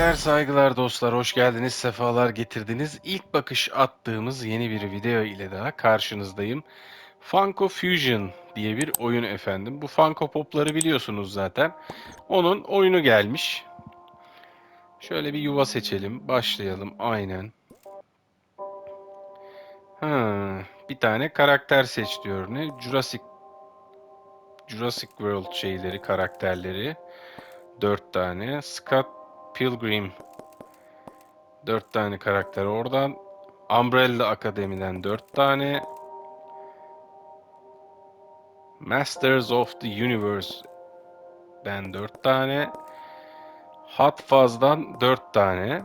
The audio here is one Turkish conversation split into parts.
Sevgiler, saygılar dostlar, hoş geldiniz, sefalar getirdiniz. İlk bakış attığımız yeni bir video ile daha karşınızdayım. Funko Fusion diye bir oyun efendim. Bu Funko Pop'ları biliyorsunuz zaten. Onun oyunu gelmiş. Şöyle bir yuva seçelim, başlayalım aynen. Ha, bir tane karakter seç diyor ne? Jurassic Jurassic World şeyleri, karakterleri. Dört tane. Scott Pilgrim. Dört tane karakter oradan. Umbrella Akademi'den dört tane. Masters of the Universe'den dört tane. Hot Fuzz'dan dört tane.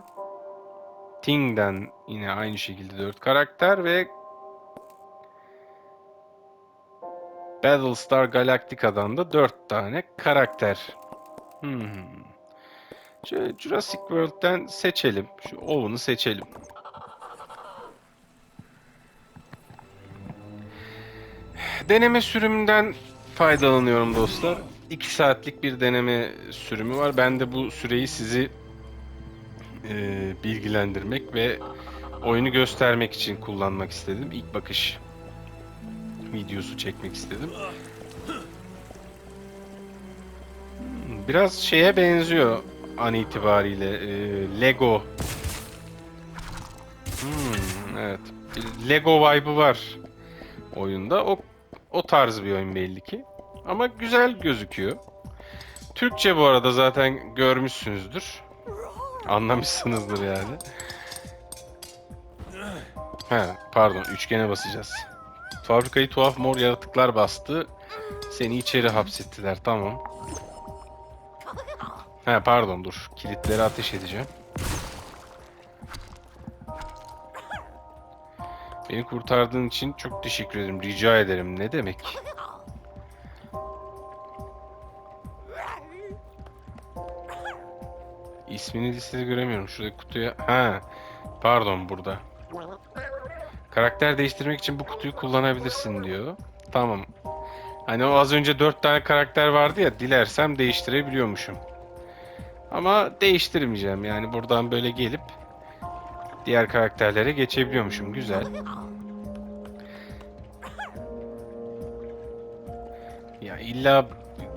Thing'den yine aynı şekilde dört karakter ve Battlestar Galactica'dan da dört tane karakter. Hmm. Jurassic World'den seçelim. Şu Owen'ı seçelim. Deneme sürümünden faydalanıyorum dostlar. 2 saatlik bir deneme sürümü var. Ben de bu süreyi sizi e, bilgilendirmek ve oyunu göstermek için kullanmak istedim. İlk bakış videosu çekmek istedim. Biraz şeye benziyor an itibariyle. Ee, Lego. Hmm, evet. Lego vibe'ı var oyunda. O o tarz bir oyun belli ki. Ama güzel gözüküyor. Türkçe bu arada zaten görmüşsünüzdür. Anlamışsınızdır yani. He, pardon üçgene basacağız. Fabrikayı tuhaf mor yaratıklar bastı. Seni içeri hapsettiler. Tamam. He pardon dur. Kilitleri ateş edeceğim. Beni kurtardığın için çok teşekkür ederim. Rica ederim. Ne demek? İsmini listede göremiyorum. Şuradaki kutuya... Ha, pardon burada. Karakter değiştirmek için bu kutuyu kullanabilirsin diyor. Tamam. Hani o az önce dört tane karakter vardı ya, dilersem değiştirebiliyormuşum. Ama değiştirmeyeceğim yani buradan böyle gelip diğer karakterlere geçebiliyormuşum. Güzel. Ya illa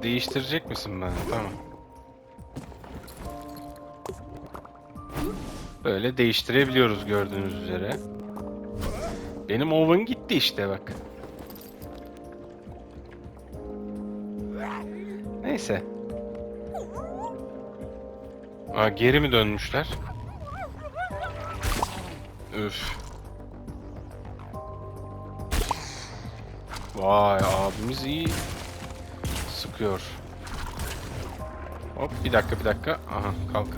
değiştirecek misin bana? Tamam. Böyle değiştirebiliyoruz gördüğünüz üzere. Benim Owen gitti işte bak. Neyse. Aa, geri mi dönmüşler? Öf. Vay abimiz iyi sıkıyor. Hop bir dakika bir dakika. Aha kalk.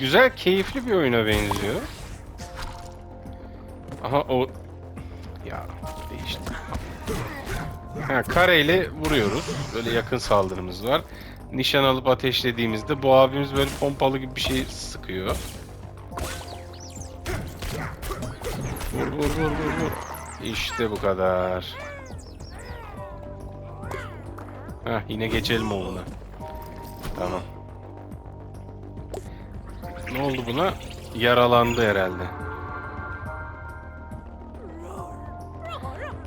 Güzel keyifli bir oyuna benziyor. Aha o ya değişti. Ha, kareyle vuruyoruz. Böyle yakın saldırımız var. Nişan alıp ateşlediğimizde bu abimiz böyle pompalı gibi bir şey sıkıyor. Vur vur vur vur vur. İşte bu kadar. Heh, yine geçelim oğluna. Tamam. Ne oldu buna? Yaralandı herhalde.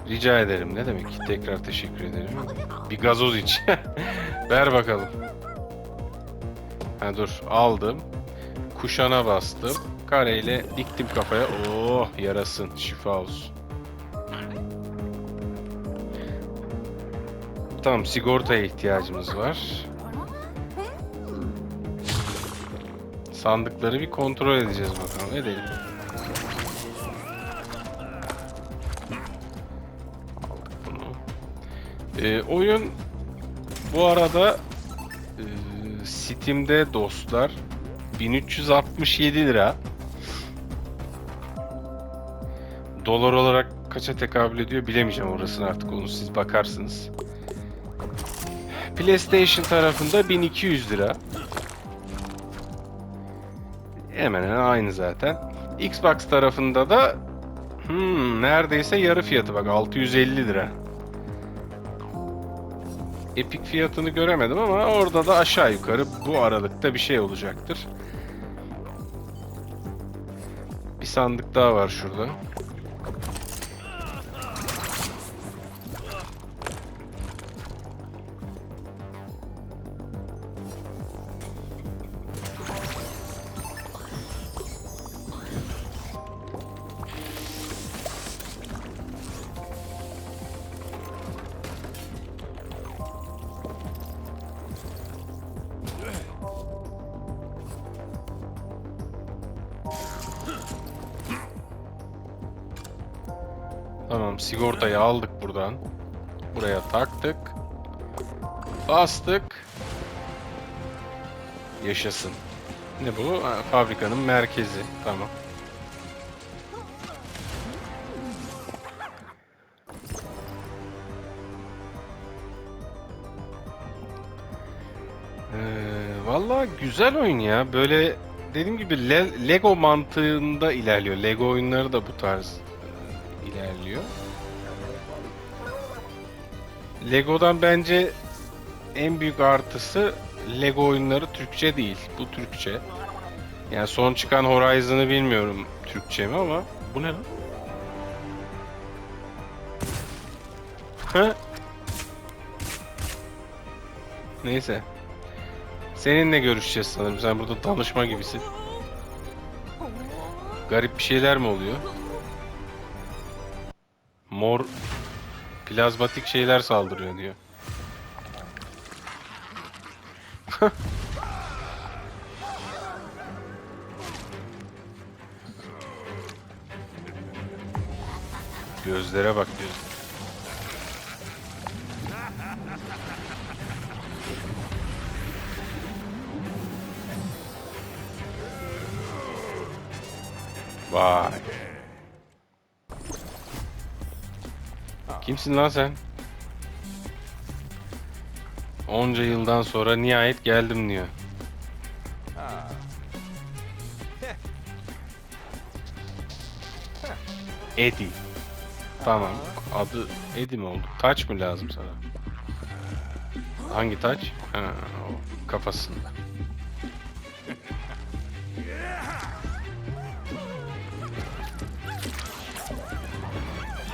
Rica ederim. Ne demek? Tekrar teşekkür ederim. Bir gazoz iç. Ver bakalım. Ha dur. Aldım. Kuşana bastım. Kareyle diktim kafaya. Oh yarasın. Şifa olsun. Tamam sigortaya ihtiyacımız var. Sandıkları bir kontrol edeceğiz bakalım. Edelim. Ee, oyun bu arada e, Steam'de dostlar 1367 lira. Dolar olarak kaça tekabül ediyor bilemeyeceğim orasını artık onu siz bakarsınız. PlayStation tarafında 1200 lira. Hemen hemen aynı zaten. Xbox tarafında da hmm, neredeyse yarı fiyatı bak 650 lira. Epik fiyatını göremedim ama orada da aşağı yukarı bu aralıkta bir şey olacaktır. Bir sandık daha var şurada. Sigortayı aldık buradan. Buraya taktık. Bastık. Yaşasın. Ne bu? Ha, fabrikanın merkezi. Tamam. Ee, güzel oyun ya. Böyle dediğim gibi Le- Lego mantığında ilerliyor. Lego oyunları da bu tarz e, ilerliyor. Lego'dan bence en büyük artısı Lego oyunları Türkçe değil. Bu Türkçe. Yani son çıkan Horizon'ı bilmiyorum Türkçe mi ama bu ne lan? Hı? Neyse. Seninle görüşeceğiz sanırım. Sen burada danışma gibisin. Garip bir şeyler mi oluyor? Mor plazmatik şeyler saldırıyor diyor. Gözlere bak göz. Vay. Kimsin lan sen? Onca yıldan sonra nihayet geldim diyor. Eddie. Tamam. Adı Eddie mi oldu? Taç mı lazım sana? Hangi taç? Ha, o kafasında.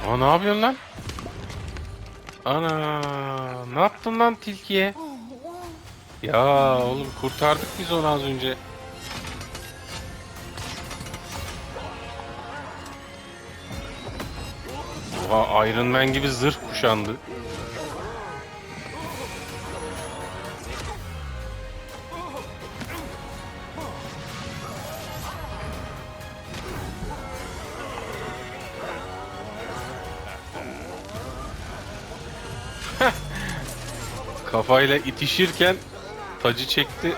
Aa ne yapıyorsun lan? Ana ne yaptın lan tilkiye? Ya oğlum kurtardık biz onu az önce. Oha Iron Man gibi zırh kuşandı. Kafayla itişirken tacı çekti.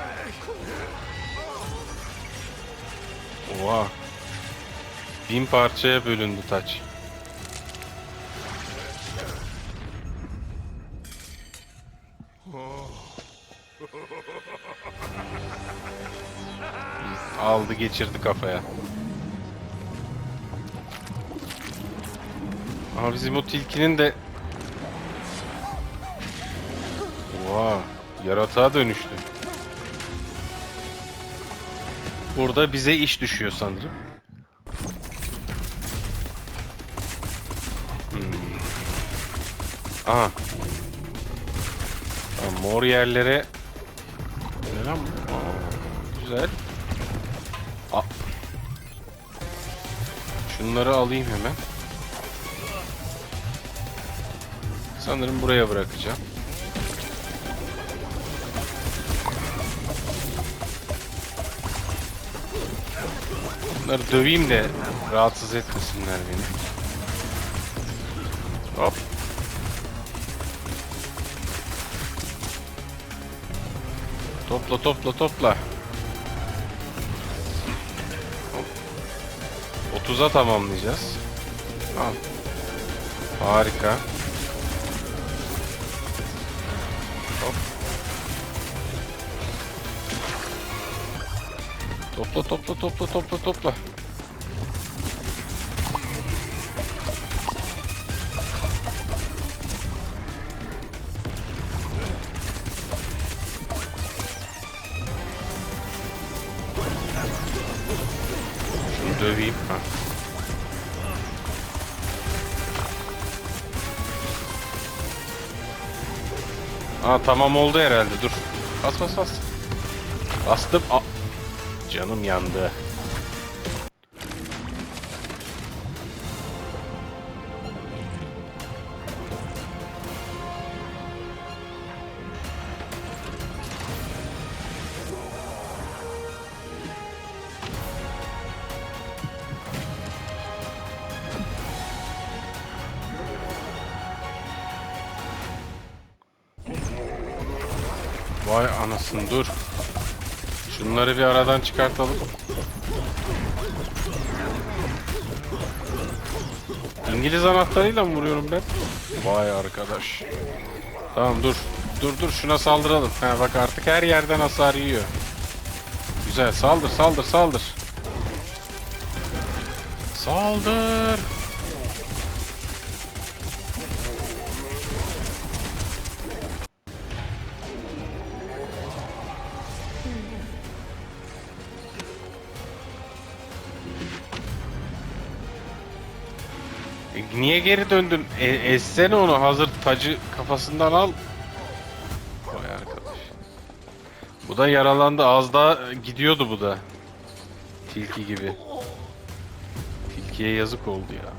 Oha. Bin parçaya bölündü taç. Aldı geçirdi kafaya. Ama bizim o tilkinin de yaratığa dönüştü. Burada bize iş düşüyor sanırım. Hmm. Aha. Tamam, mor yerlere... Ne lan bu? Aa, güzel. A Şunları alayım hemen. Sanırım buraya bırakacağım. Bunları döveyim de rahatsız etmesinler beni. Hop. Topla topla topla. Hop. 30'a tamamlayacağız. Al. Harika. Topla topla topla topla topla. Şunu döveyim. Ha. Aa tamam oldu herhalde dur. Bas bas bas. Bastım. A Canım yandı. Vay anasını dur. Şunları bir aradan çıkartalım. İngiliz anahtarıyla mı vuruyorum ben? Vay arkadaş. Tamam dur. Dur dur şuna saldıralım. Ha bak artık her yerden hasar yiyor. Güzel saldır saldır saldır. Saldır. Niye geri döndün? E, essene onu hazır tacı kafasından al. Vay arkadaş. Bu da yaralandı. Az daha gidiyordu bu da. Tilki gibi. Tilkiye yazık oldu ya.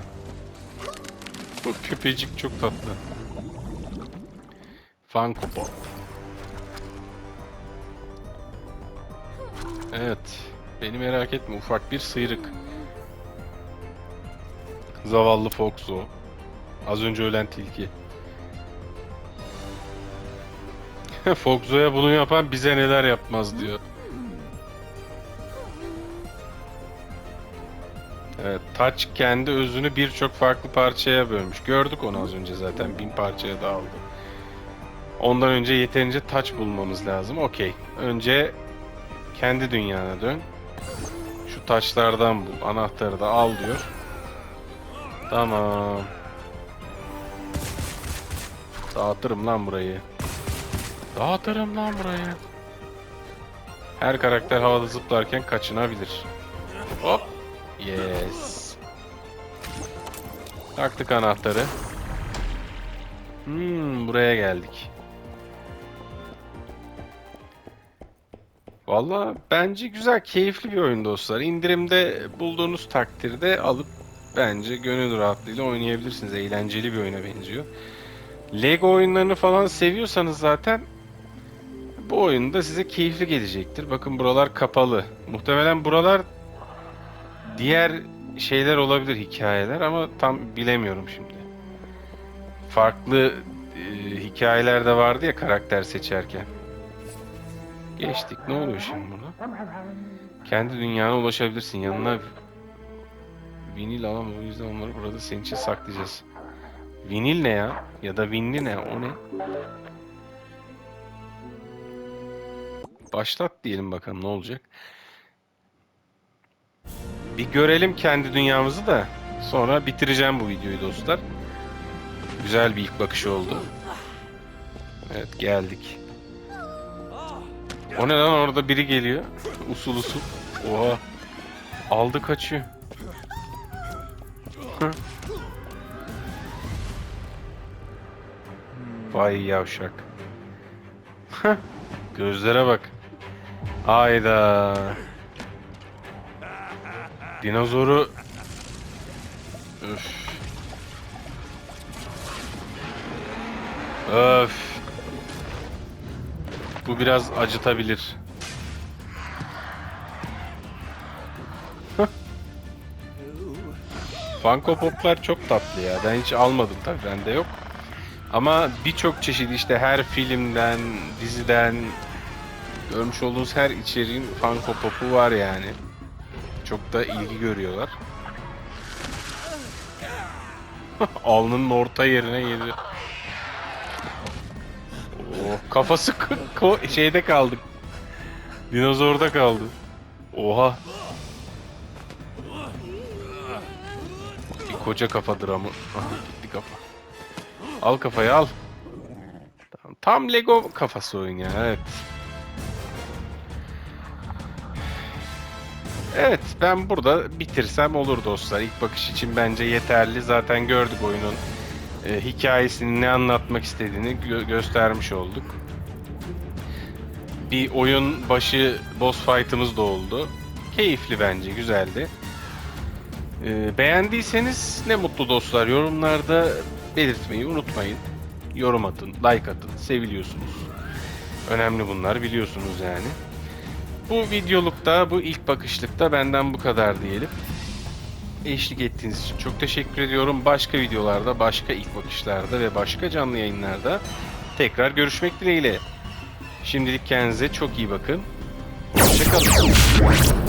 Bu köpecik çok tatlı. Funko Pop. Evet. Beni merak etme ufak bir sıyrık. Zavallı Foxo. Az önce ölen tilki. Foxo'ya bunu yapan bize neler yapmaz diyor. Evet, Taç kendi özünü birçok farklı parçaya bölmüş. Gördük onu az önce zaten. Bin parçaya dağıldı. Ondan önce yeterince taç bulmamız lazım. Okey. Önce kendi dünyana dön. Şu taçlardan bul. Anahtarı da al diyor. Tamam. Dağıtırım lan burayı. Dağıtırım lan burayı. Her karakter havada zıplarken kaçınabilir. Hop. Yes. Taktık anahtarı. Hmm, buraya geldik. Valla bence güzel, keyifli bir oyun dostlar. İndirimde bulduğunuz takdirde alıp bence gönül rahatlığıyla oynayabilirsiniz. Eğlenceli bir oyuna benziyor. Lego oyunlarını falan seviyorsanız zaten bu oyun da size keyifli gelecektir. Bakın buralar kapalı. Muhtemelen buralar diğer şeyler olabilir hikayeler ama tam bilemiyorum şimdi. Farklı e, hikayeler de vardı ya karakter seçerken. Geçtik. Ne oluyor şimdi burada? Kendi dünyana ulaşabilirsin. Yanına vinil alamam. O yüzden onları burada senin için saklayacağız. Vinil ne ya? Ya da vinli ne? O ne? Başlat diyelim bakalım ne olacak. Bir görelim kendi dünyamızı da sonra bitireceğim bu videoyu dostlar. Güzel bir ilk bakış oldu. Evet geldik. O ne lan orada biri geliyor. Usul usul. Oha. Aldı kaçıyor. Vay yavşak. Gözlere bak. Hayda. Dinozoru Öf. Öf. Bu biraz acıtabilir. Funko Pop'lar çok tatlı ya. Ben hiç almadım tabii bende yok. Ama birçok çeşit işte her filmden, diziden görmüş olduğunuz her içeriğin Funko Pop'u var yani. Çok da ilgi görüyorlar. Alnının orta yerine geliyor. Oh, kafası şeyde kaldı. Dinozorda kaldı. Oha. Bir koca kafa dramı. Aha, gitti kafa. Al kafayı al. Tamam, tam Lego kafası oyun ya evet. Evet ben burada bitirsem olur dostlar. İlk bakış için bence yeterli. Zaten gördük oyunun e, hikayesini ne anlatmak istediğini gö- göstermiş olduk. Bir oyun başı boss fight'ımız da oldu. Keyifli bence, güzeldi. E, beğendiyseniz ne mutlu dostlar. Yorumlarda belirtmeyi unutmayın. Yorum atın, like atın. Seviliyorsunuz. Önemli bunlar biliyorsunuz yani. Bu videolukta, bu ilk bakışlıkta benden bu kadar diyelim. Eşlik ettiğiniz için çok teşekkür ediyorum. Başka videolarda, başka ilk bakışlarda ve başka canlı yayınlarda tekrar görüşmek dileğiyle. Şimdilik kendinize çok iyi bakın. Hoşçakalın.